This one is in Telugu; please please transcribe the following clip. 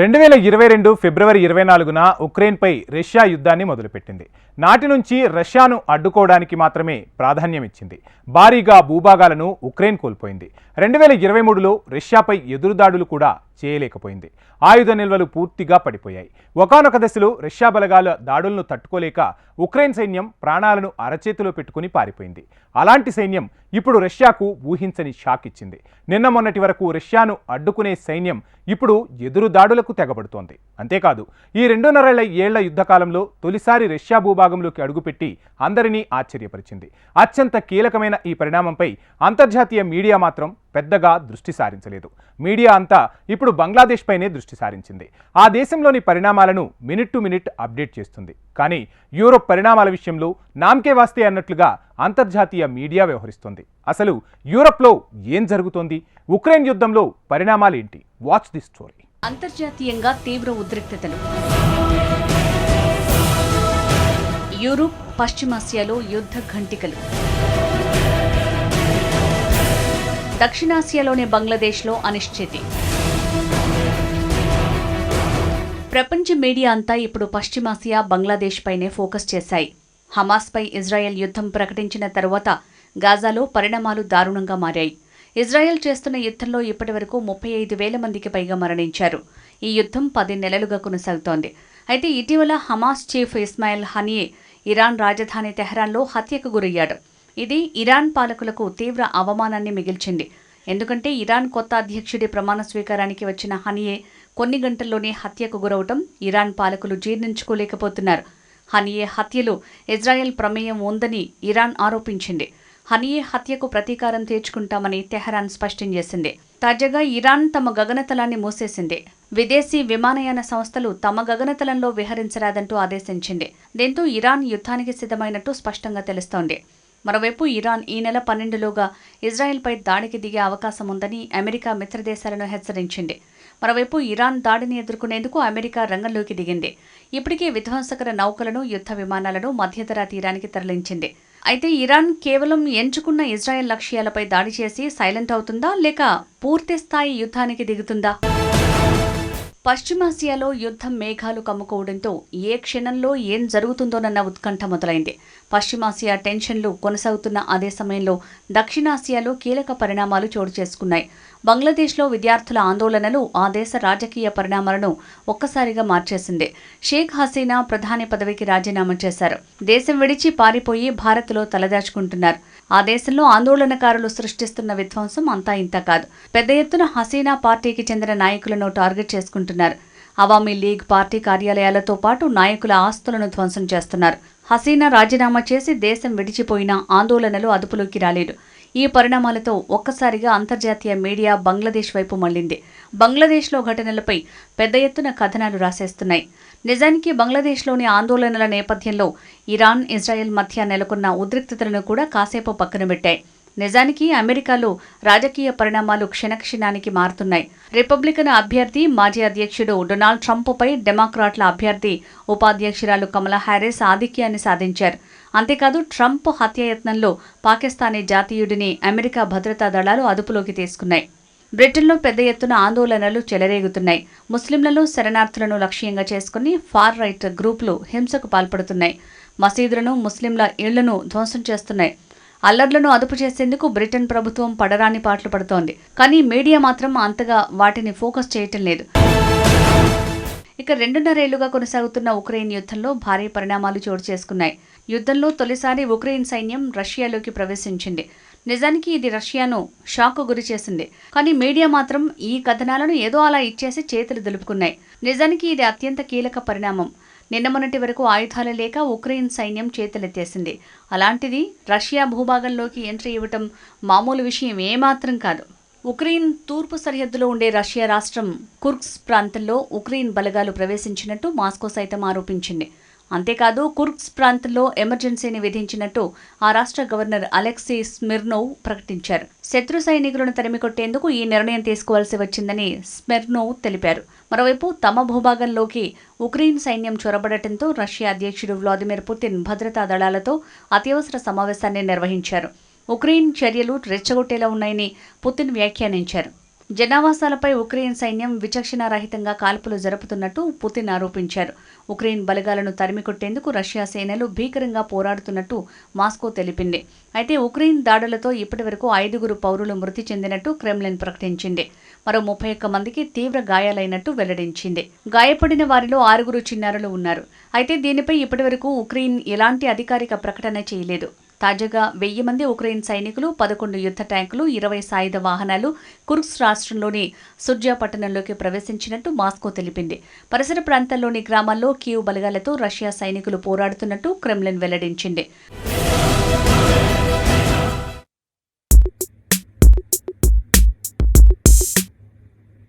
రెండు వేల ఇరవై రెండు ఫిబ్రవరి ఇరవై నాలుగున ఉక్రెయిన్పై రష్యా యుద్ధాన్ని మొదలుపెట్టింది. నాటి నుంచి రష్యాను అడ్డుకోవడానికి మాత్రమే ప్రాధాన్యం ఇచ్చింది భారీగా భూభాగాలను ఉక్రెయిన్ కోల్పోయింది. రెండు వేల ఇరవై మూడులో రష్యాపై ఎదురుదాడులు కూడా చేయలేకపోయింది. ఆయుధ నిల్వలు పూర్తిగా పడిపోయాయి. ఒకానొక దశలో రష్యా బలగాల దాడులను తట్టుకోలేక ఉక్రెయిన్ సైన్యం ప్రాణాలను అరచేతిలో పెట్టుకుని పారిపోయింది. అలాంటి సైన్యం ఇప్పుడు రష్యాకు ఊహించని షాక్ ఇచ్చింది. నిన్న మొన్నటి వరకు రష్యాను అడ్డుకునే సైన్యం ఇప్పుడు ఎదురు దాడులకు తెగబడుతోంది. అంతేకాదు ఈ రెండున్నర ఏళ్ళ యుద్ధకాలంలో తొలిసారి రష్యా భూభాగంలోకి అడుగుపెట్టి అందరినీ ఆశ్చర్యపరిచింది. అత్యంత కీలకమైన ఈ పరిణామంపై అంతర్జాతీయ మీడియా మాత్రం పెద్దగా దృష్టి సారించలేదు. మీడియా అంతా ఇప్పుడు బంగ్లాదేశ్ పైనే దృష్టి సారించింది. ఆ దేశంలోని పరిణామాలను మినిట్ టు మినిట్ అప్డేట్ చేస్తుంది. కానీ యూరోప్ పరిణామాల విషయంలో నామకే వాస్తే అన్నట్లుగా అంతర్జాతీయ మీడియా వ్యవహరిస్తోంది. అసలు యూరోప్లో ఏం జరుగుతోంది? ఉక్రెయిన్ యుద్ధంలో పరిణామాలేంటి? వాచ్ ది స్టోరీ అంతర్జాతీయంగా తీవ్ర ఉద్రిక్తతలు. యూరోప్ పశ్చిమాసియాలో యుద్ధ ఘంటికలు. దక్షిణాసియాలోని బంగ్లాదేశ్లో అనిశ్చితి. ప్రపంచ మీడియా అంతా ఇప్పుడు పశ్చిమాసియా బంగ్లాదేశ్ పైనే ఫోకస్ చేశాయి. హమాస్పై ఇజ్రాయెల్ యుద్ధం ప్రకటించిన తరువాత గాజాలో పరిణామాలు దారుణంగా మారాయి. ఇజ్రాయెల్ చేస్తున్న యుద్ధంలో ఇప్పటివరకు ముప్పై ఐదు వేల మందికి పైగా మరణించారు. ఈ యుద్ధం పది నెలలుగా కొనసాగుతోంది. అయితే ఇటీవల Hamas chief Ismail Haniyeh Iran రాజధాని తెహరాన్లో హత్యకు గురయ్యాడు. ఇది ఇరాన్ పాలకులకు తీవ్ర అవమానాన్ని మిగిల్చింది. ఎందుకంటే ఇరాన్ కొత్త అధ్యక్షుడి ప్రమాణ స్వీకారానికి వచ్చిన హనియే కొన్ని గంటల్లోనే హత్యకు గురవటం ఇరాన్ పాలకులు జీర్ణించుకోలేకపోతున్నారు. హనియే హత్యలో ఇజ్రాయెల్ ప్రమేయం ఉందని ఇరాన్ ఆరోపించింది. హనియే హత్యకు ప్రతీకారం తీర్చుకుంటామని తెహరాన్ స్పష్టం చేసింది. తాజాగా ఇరాన్ తమ గగనతలాన్ని మూసేసింది. విదేశీ విమానయాన సంస్థలు తమ గగనతలంలో విహరించరాదంటూ ఆదేశించింది. దీంతో ఇరాన్ యుద్ధానికి సిద్ధమైనట్టు స్పష్టంగా తెలుస్తోంది. మరోవైపు ఇరాన్ ఈ నెల పన్నెండులోగా ఇజ్రాయెల్పై దాడికి దిగే అవకాశం ఉందని అమెరికా మిత్రదేశాలను హెచ్చరించింది. మరోవైపు ఇరాన్ దాడిని ఎదుర్కొనేందుకు అమెరికా రంగంలోకి దిగింది. ఇప్పటికే విధ్వంసకర నౌకలను యుద్ధ విమానాలను మధ్యధరా తీరానికి తరలించింది. అయితే ఇరాన్ కేవలం ఎంచుకున్న ఇజ్రాయెల్ లక్ష్యాలపై దాడి చేసి సైలెంట్ అవుతుందా లేక పూర్తి స్థాయి యుద్ధానికి దిగుతుందా? పశ్చిమాసియాలో యుద్ధం మేఘాలు కమ్ముకోవడంతో ఏ క్షణంలో ఏం జరుగుతుందోనన్న ఉత్కంఠ మొదలైంది. పశ్చిమాసియా టెన్షన్లు కొనసాగుతున్న అదే సమయంలో దక్షిణాసియాలో కీలక పరిణామాలు చోటు చేసుకున్నాయి. బంగ్లాదేశ్లో విద్యార్థుల ఆందోళనలు ఆ దేశ రాజకీయ పరిణామాలను ఒక్కసారిగా మార్చేసింది. షేక్ హసీనా ప్రధాని పదవికి రాజీనామా చేశారు. దేశం విడిచి పారిపోయి భారత్లో తలదాచుకుంటున్నారు. ఆ దేశంలో ఆందోళనకారులు సృష్టిస్తున్న విధ్వంసం అంతా ఇంత కాదు. పెద్ద ఎత్తున హసీనా పార్టీకి చెందిన నాయకులను టార్గెట్ చేసుకుంటున్నారు. అవామీ లీగ్ పార్టీ కార్యాలయాలతో పాటు నాయకుల ఆస్తులను ధ్వంసం చేస్తున్నారు. హసీనా రాజీనామా చేసి దేశం విడిచిపోయినా ఆందోళనలు అదుపులోకి రాలేదు. ఈ పరిణామాలతో ఒక్కసారిగా అంతర్జాతీయ మీడియా బంగ్లాదేశ్ వైపు మళ్ళింది బంగ్లాదేశ్లో ఘటనలపై పెద్ద ఎత్తున కథనాలు రాసేస్తున్నాయి. నిజానికి బంగ్లాదేశ్లోని ఆందోళనల నేపథ్యంలో ఇరాన్ ఇజ్రాయెల్ మధ్య నెలకొన్న ఉద్రిక్తతలను కూడా కాసేపు పక్కన పెట్టాయి. నిజానికి అమెరికాలో రాజకీయ పరిణామాలు క్షణక్షణానికి మారుతున్నాయి. రిపబ్లికన్ అభ్యర్థి మాజీ అధ్యక్షుడు డొనాల్డ్ ట్రంప్పై డెమోక్రాట్ల అభ్యర్థి ఉపాధ్యక్షురాలు కమలా హ్యారిస్ ఆధిక్యాన్ని సాధించారు. అంతేకాదు ట్రంప్ హత్యాయత్నంలో పాకిస్తానీ జాతీయుడిని అమెరికా భద్రతా దళాలు అదుపులోకి తీసుకున్నాయి. బ్రిటన్లో పెద్ద ఎత్తున ఆందోళనలు చెలరేగుతున్నాయి. ముస్లింలను శరణార్థులను లక్ష్యంగా చేసుకుని ఫార్ రైట్ గ్రూపులు హింసకు పాల్పడుతున్నాయి. మసీదులను ముస్లింల ఇళ్ళను ధ్వంసం చేస్తున్నాయి. అల్లర్లను అదుపు చేసేందుకు బ్రిటన్ ప్రభుత్వం పడరాని పాటలు పడుతోంది. కానీ మీడియా మాత్రం అంతగా వాటిని ఫోకస్ చేయటం లేదు. ఇక రెండున్నరేళ్ళుగా కొనసాగుతున్న ఉక్రెయిన్ యుద్ధంలో భారీ పరిణామాలు చోటు చేసుకున్నాయి. యుద్ధంలో తొలిసారి ఉక్రెయిన్ సైన్యం రష్యాలోకి ప్రవేశించింది. నిజానికి ఇది రష్యాను షాక్ గురి చేసింది. కానీ మీడియా మాత్రం ఈ కథనాలను ఏదో అలా ఇచ్చేసి చేతులు దులుపుకున్నాయి. నిజానికి ఇది అత్యంత కీలక పరిణామం. నిన్న మొన్నటి వరకు ఆయుధాలు లేక ఉక్రెయిన్ సైన్యం చేతులెత్తేసింది. అలాంటిది రష్యా భూభాగంలోకి ఎంట్రీ ఇవ్వటం మామూలు విషయం ఏమాత్రం కాదు. ఉక్రెయిన్ తూర్పు సరిహద్దులో ఉండే రష్యా రాష్ట్రం కుర్క్స్ ప్రాంతంలో ఉక్రెయిన్ బలగాలు ప్రవేశించినట్టు మాస్కో సైతం ఆరోపించింది. అంతేకాదు కుర్క్స్ ప్రాంతంలో ఎమర్జెన్సీని విధించినట్టు ఆ రాష్ట్ర గవర్నర్ అలెక్సీ స్మిర్నోవ్ ప్రకటించారు. శత్రు సైనికులను తరిమికొట్టేందుకు ఈ నిర్ణయం తీసుకోవాల్సి వచ్చిందని స్మిర్నోవ్ తెలిపారు. మరోవైపు తమ భూభాగంలోకి ఉక్రెయిన్ సైన్యం చొరబడటంతో రష్యా అధ్యక్షుడు వ్లాదిమిర్ పుతిన్ భద్రతా దళాలతో అత్యవసర సమావేశాన్ని నిర్వహించారు. ఉక్రెయిన్ చర్యలు రెచ్చగొట్టేలా ఉన్నాయని పుతిన్ వ్యాఖ్యానించారు. జనావాసాలపై ఉక్రెయిన్ సైన్యం విచక్షణారహితంగా కాల్పులు జరుపుతున్నట్టు పుతిన్ ఆరోపించారు. ఉక్రెయిన్ బలగాలను తరిమికొట్టేందుకు రష్యా సేనలు భీకరంగా పోరాడుతున్నట్టు మాస్కో తెలిపింది. అయితే ఉక్రెయిన్ దాడులతో ఇప్పటివరకు ఐదుగురు పౌరులు మృతి చెందినట్టు క్రెమ్లిన్ ప్రకటించింది. మరో ముప్పై ఒక్క మందికి తీవ్ర గాయాలైనట్టు వెల్లడించింది. గాయపడిన వారిలో ఆరుగురు చిన్నారులు ఉన్నారు. అయితే దీనిపై ఇప్పటివరకు ఉక్రెయిన్ ఎలాంటి అధికారిక ప్రకటన చేయలేదు. తాజాగా వెయ్యి మంది ఉక్రెయిన్ సైనికులు పదకొండు యుద్ధ ట్యాంకులు ఇరవై సాయుధ వాహనాలు కుర్క్స్ రాష్ట్రంలోని సుర్జా పట్టణంలోకి ప్రవేశించినట్టు మాస్కో తెలిపింది. పరిసర ప్రాంతాల్లోని గ్రామాల్లో కీవ్ బలగాలతో రష్యా సైనికులు పోరాడుతున్నట్టు క్రెమ్లిన్ వెల్లడించింది.